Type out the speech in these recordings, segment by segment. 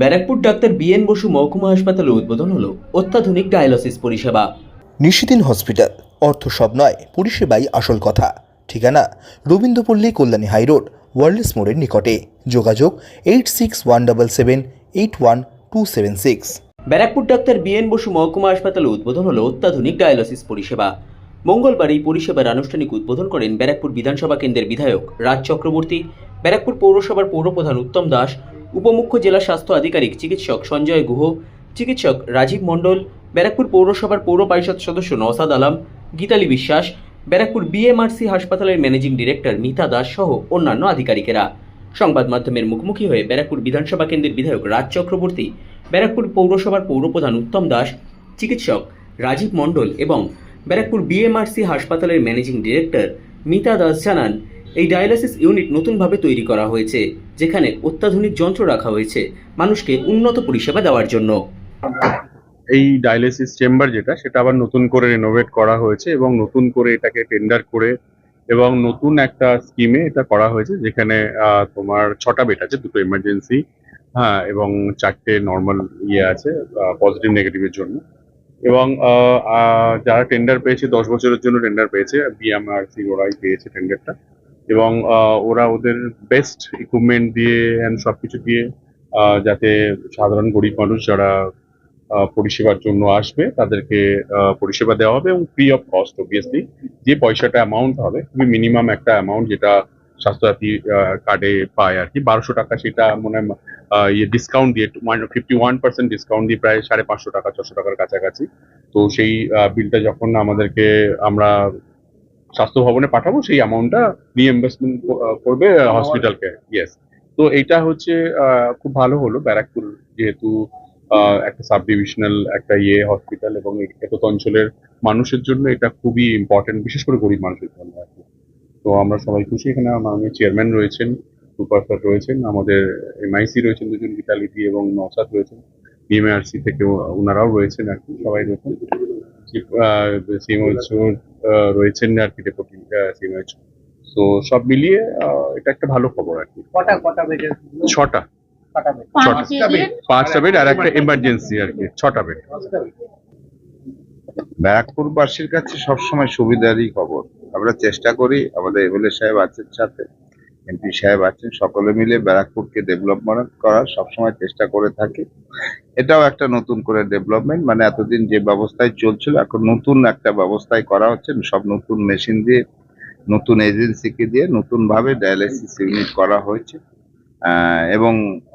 Barrackpore doctor BN Basu মহকুমা হাসপাতালে উদ্বোধন হলো অত্যাধুনিক ডায়ালিসিস পরিষেবা। নিশিদিন হসপিটাল অর্থ সব নয় পরিষেবাই আসল কথা। ঠিকানা রবীন্দ্রপল্লী কল্যাণী হাইরোড ওয়ার্ল্ডস মোড়ের নিকটে। যোগাযোগ eight six one double seven eight one two seven six. Barrackpore doctor B N Basu মহকুমা হাসপাতালে উদ্বোধন হলো অত্যাধুনিক ডায়ালিসিস পরিষেবা। মঙ্গলবার এই পরিষেবার আনুষ্ঠানিক উদ্বোধন করেন ব্যারাকপুর বিধানসভা কেন্দ্রের বিধায়ক রাজ চক্রবর্তী ব্যারাকপুর পৌরসভার পৌরপ্রধান উত্তম দাস উপমুখ্য জেলা স্বাস্থ্য আধিকারিক চিকিৎসক সঞ্জয় গুহ, চিকিৎসক রাজীব মণ্ডল, ব্যারাকপুর পৌরসভার পৌর পরিষদ সদস্য নওসাদ আলম, গীতালি বিশ্বাস, ব্যারাকপুর বিএমআরসি হাসপাতালের ম্যানেজিং ডিরেক্টর মিতা দাস সহ অন্যান্য আধিকারিকেরা। সংবাদ মাধ্যমের মুখোমুখি হয়ে ব্যারাকপুর বিধানসভা কেন্দ্রের বিধায়ক রাজ চক্রবর্তী, ব্যারাকপুর পৌরসভার পৌরপ্রধান উত্তম দাস, চিকিৎসক রাজীব মণ্ডল এবং ব্যারাকপুর বিএমআরসি হাসপাতালের ম্যানেজিং ডিরেক্টর মিতা দাস জানান এই ডায়ালিসিস ইউনিট নতুনভাবে তৈরি করা হয়েছে, যেখানে অত্যাধুনিক যন্ত্র রাখা হয়েছে মানুষকে উন্নত পরিষেবা দেওয়ার জন্য। এই ডায়ালিসিস চেম্বার যেটা, সেটা আবার নতুন করে রেনোভেট করা হয়েছে এবং নতুন করে এটাকে টেন্ডার করে এবং নতুন একটা স্কিমে এটা করা হয়েছে, যেখানে তোমার ছটা বেড আছে, দুটো এমার্জেন্সি হ্যাঁ এবং চারটে নর্মাল ইয়ে আছে পজিটিভ নেগেটিভের জন্য। এবং যারা টেন্ডার পেয়েছে, দশ বছরের জন্য টেন্ডার পেয়েছে বিএমআরসি ওরাই পেয়েছে টেন্ডারটা এবং ওরা ওদের বেস্ট ইকুইপমেন্ট দিয়ে অ্যান্ড সবকিছু দিয়ে যাতে সাধারণ গরিব মানুষ যারা পরিষেবার জন্য আসবে, তাদেরকে পরিষেবা দেওয়া হবে এবং ফ্রি অফ কস্ট অবভিয়াসলি যে পয়সাটা অ্যামাউন্ট হবে, খুবই মিনিমাম একটা অ্যামাউন্ট যেটা স্বাস্থ্যসাথী কার্ডে পায় আর কি। বারোশো টাকা সেটা মনে ইয়ে ডিসকাউন্ট দিয়ে ফিফটি ওয়ান পার্সেন্ট ডিসকাউন্ট দিয়ে প্রায় সাড়ে পাঁচশো টাকা, ছশো টাকার কাছাকাছি। তো সেই বিলটা যখন আমাদেরকে আমরা স্বাস্থ্য ভবনে পাঠাবো সেই অ্যামাউন্টটা রিএম্বার্সমেন্ট করবে হসপিটালকে ইয়েস তো এইটা হচ্ছে খুব ভালো হলো ব্যারাকপুর যেহেতু একটা সাব ডিভিশনাল একটা ইয়ে হসপিটাল এবং এত অঞ্চলের মানুষের জন্য এটা খুবই ইম্পর্টেন্ট বিশেষ করে গরিব মানুষের জন্য আর কি। তো আমরা সবাই খুশি এখানে মাননীয় চেয়ারম্যান রয়েছেন সুপারস্টার রয়েছেন আমাদের এমআইসি রয়েছেন দুজন গীতালিপি এবং নসাদ রয়েছেন বিএমআরসি থেকে ওনারাও রয়েছেন আর কি সবাই রয়েছেন। সিএমএইচও রয়েছেন আর কি ডেপুটি সিএমএইচও তো সব মিলিয়ে আহ, এটা একটা ভালো খবর আর কি। কটা কটা বেডের ছটা। কটা বেড ছটা। পাঁচটা বেড আর একটা এমার্জেন্সি আর কি ছটা বেড ব্যারাকপুরবাসীর কাছে সবসময় সুবিধারই খবর। আমরা চেষ্টা করি আমাদের এমএলএ সাহেব আছেন সাথে। এমপি সাহেব আছেন সকলে মিলে ব্যারাকপুরকে ডেভেলপমেন্ট করার সবসময় চেষ্টা করে থাকি। এটাও একটা নতুন করে ডেভেলপমেন্ট মানে এতদিন যে ব্যবস্থায় চলছিল এখন নতুন একটা ব্যবস্থায় করা হচ্ছে সব নতুন মেশিন দিয়ে নতুন এজেন্সিকে দিয়ে নতুন ভাবে ডায়ালিসিস ইউনিট করা হয়েছে। এবং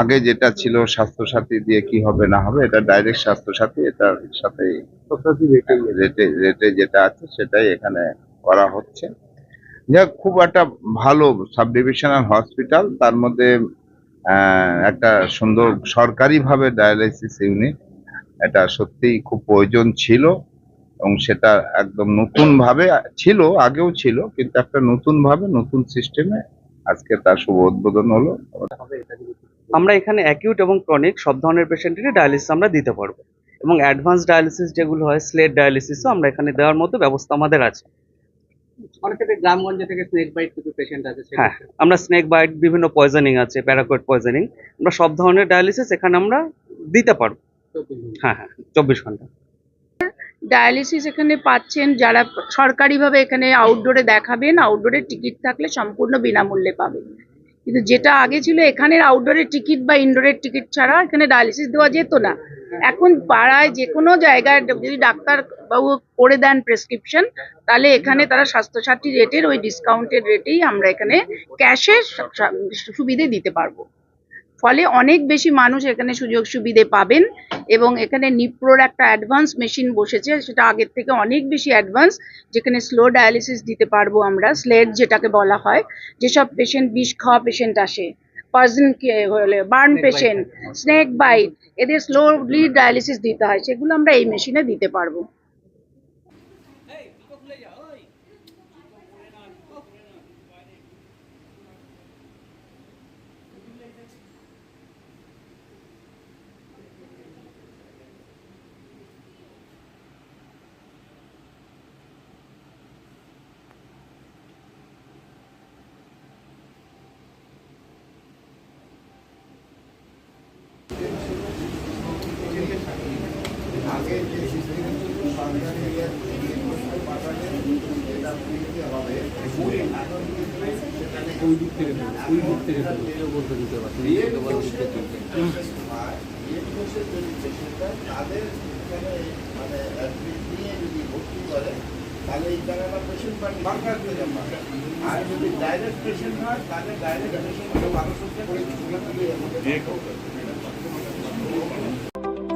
আগে যেটা ছিল স্বাস্থ্যসাথী দিয়ে কি হবে না হবে এটা ডাইরেক্ট স্বাস্থ্যসাথী এটার সাথে রেটে রেটে যেটা আছে সেটাই এখানে করা হচ্ছে। যাক, খুব একটা ভালো সাব ডিভিশনাল হসপিটাল। তার মধ্যে একটা সুন্দর সরকারিভাবে ডায়ালাইসিস ইউনিট। এটা সত্যিই খুব প্রয়োজন ছিল এবং সেটা একদম নতুন ভাবে ছিল, আগেও ছিল, কিন্তু একটা নতুন ভাবে নতুন সিস্টেমে আজকে তার শুভ উদ্বোধন হলো। আমরা এখানে অ্যাকিউট এবং ক্রনিক সব ধরনের পেশেন্টেরই ডায়ালিসিস আমরা দিতে পারব। এবং অ্যাডভান্স ডায়ালিসিস যেগুলো হয় স্লেট ডায়ালিসিসও আমরা এখানে দেওয়ার মতো ব্যবস্থা আমাদের আছে। হ্যাঁ আমরা স্নেক বাইট বিভিন্ন পয়জনিং আছে প্যারাকয়েড পয়জনিং আমরা সব ধরনের ডায়ালিসিস এখানে আমরা দিতে পারব। হ্যাঁ হ্যাঁ চব্বিশ ঘণ্টা। ডায়ালিসিস এখানে পাচ্ছেন যারা সরকারিভাবে এখানে আউটডোরে দেখাবেন আউটডোরের টিকিট থাকলে সম্পূর্ণ বিনামূল্যে পাবেন। কিন্তু যেটা আগে ছিল, এখানের আউটডোরের টিকিট বা ইনডোরের টিকিট ছাড়া এখানে ডায়ালিসিস দেওয়া যেত না। এখন পাড়ায় যে কোনো জায়গায় যদি ডাক্তার বাবু করে দেন প্রেসক্রিপশন তাহলে এখানে তারা স্বাস্থ্যসাথী রেটের ওই ডিসকাউন্টেড রেটেই আমরা এখানে ক্যাশে সুবিধে দিতে পারব। ফলে অনেক বেশি মানুষ এখানে সুযোগ সুবিধে পাবেন এবং এখানে নিপ্রোর একটা অ্যাডভান্স মেশিন বসেছে সেটা আগের থেকে অনেক বেশি অ্যাডভান্স যেখানে স্লো ডায়ালিসিস দিতে পারব আমরা স্লেট যেটাকে বলা হয় যেসব পেশেন্ট বিষ খাওয়া পেশেন্ট আসে পার্সন হলে বার্ন পেশেন্ট স্নেক বাইট এদের স্লোলি ডায়ালিসিস দিতে হয় সেগুলো আমরা এই মেশিনে দিতে পারব। আগে যে সিস্টেম সরকারি পাঠালে যেটা মানে যদি ভর্তি করে তাহলে এই জায়গাটা পেশেন্ট আর যদি ডাইরেক্ট পেশেন্ট হয় তাহলে ডাইরেক্ট পেশেন্ট করে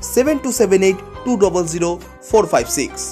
7278 200456.